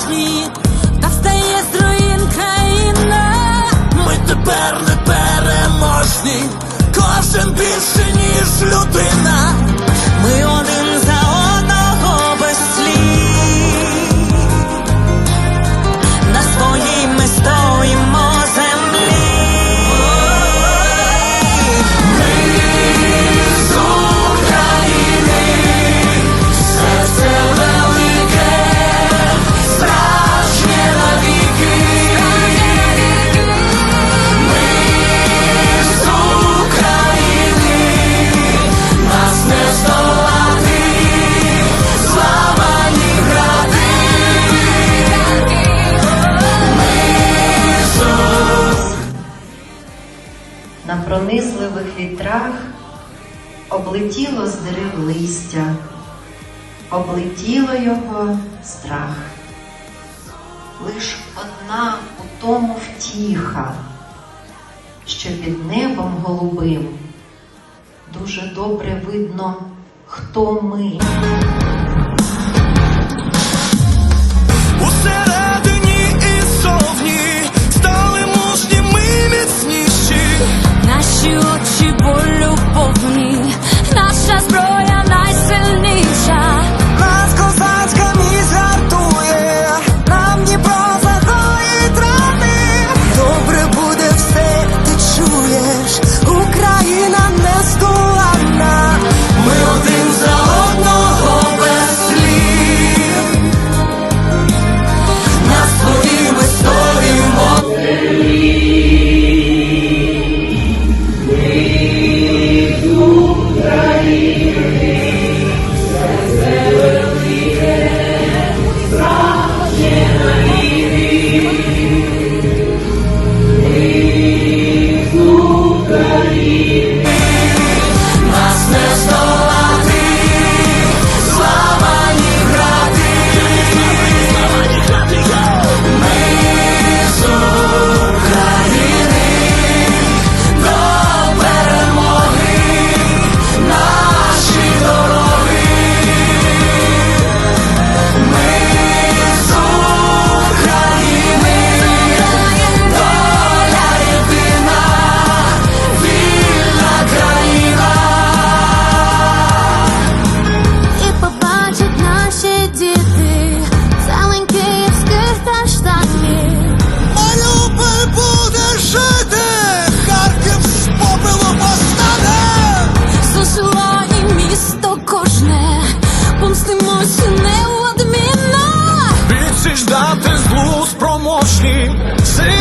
sleep. на пронизливих вітрах облетіло з дерев листя, облетіло його страх. Лиш одна у тому втіха, що під небом голубим дуже добре видно, хто ми. Усе sleep.